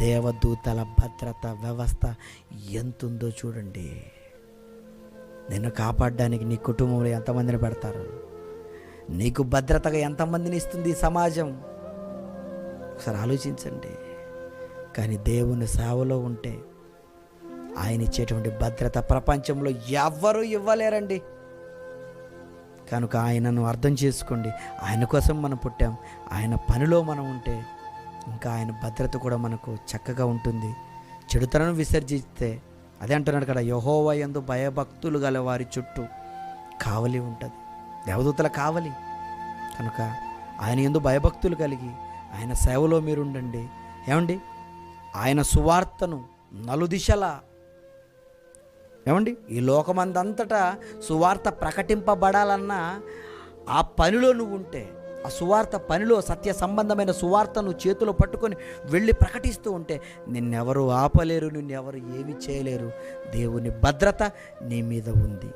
దేవదూతల భద్రత వ్యవస్థ ఎంతుందో చూడండి. నిన్ను కాపాడడానికి నీ కుటుంబంలో ఎంతమందిని పెడతారు? నీకు భద్రతగా ఎంతమందిని ఇస్తుంది ఈ సమాజం? ఒకసారి ఆలోచించండి. కానీ దేవుని సేవలో ఉంటే ఆయన ఇచ్చేటువంటి భద్రత ప్రపంచంలో ఎవ్వరూ ఇవ్వలేరండి. కనుక ఆయనను అర్థం చేసుకోండి. ఆయన కోసం మనం పుట్టాం. ఆయన పనిలో మనం ఉంటే ఇంకా ఆయన భద్రత కూడా మనకు చక్కగా ఉంటుంది. చెడుతనం విసర్జిస్తే అదే అంటున్నాడు కదా యహోవ ఎందు భయభక్తులు గల వారి చుట్టూ కావలి ఉంటుంది. దేవదూతల కావలి. కనుక ఆయన ఎందు భయభక్తులు కలిగి ఆయన సేవలో మీరు ఉండండి ఏమండి? ఆయన సువార్తను నలుదిశల. ఏమండి? ఈ లోకమందంతటా సువార్త ప్రకటింపబడాలన్నా ఆ పనిలో నువ్వు ఉంటే ఆ సువార్త పనిలో సత్య సంబంధమైన సువార్తను చేతిలో పట్టుకొని వెళ్ళి ప్రకటిస్తూ ఉంటే నిన్నెవరు ఆపలేరు నిన్నెవరు ఏమి చేయలేరు. దేవుని భద్రత నీ మీద ఉంది.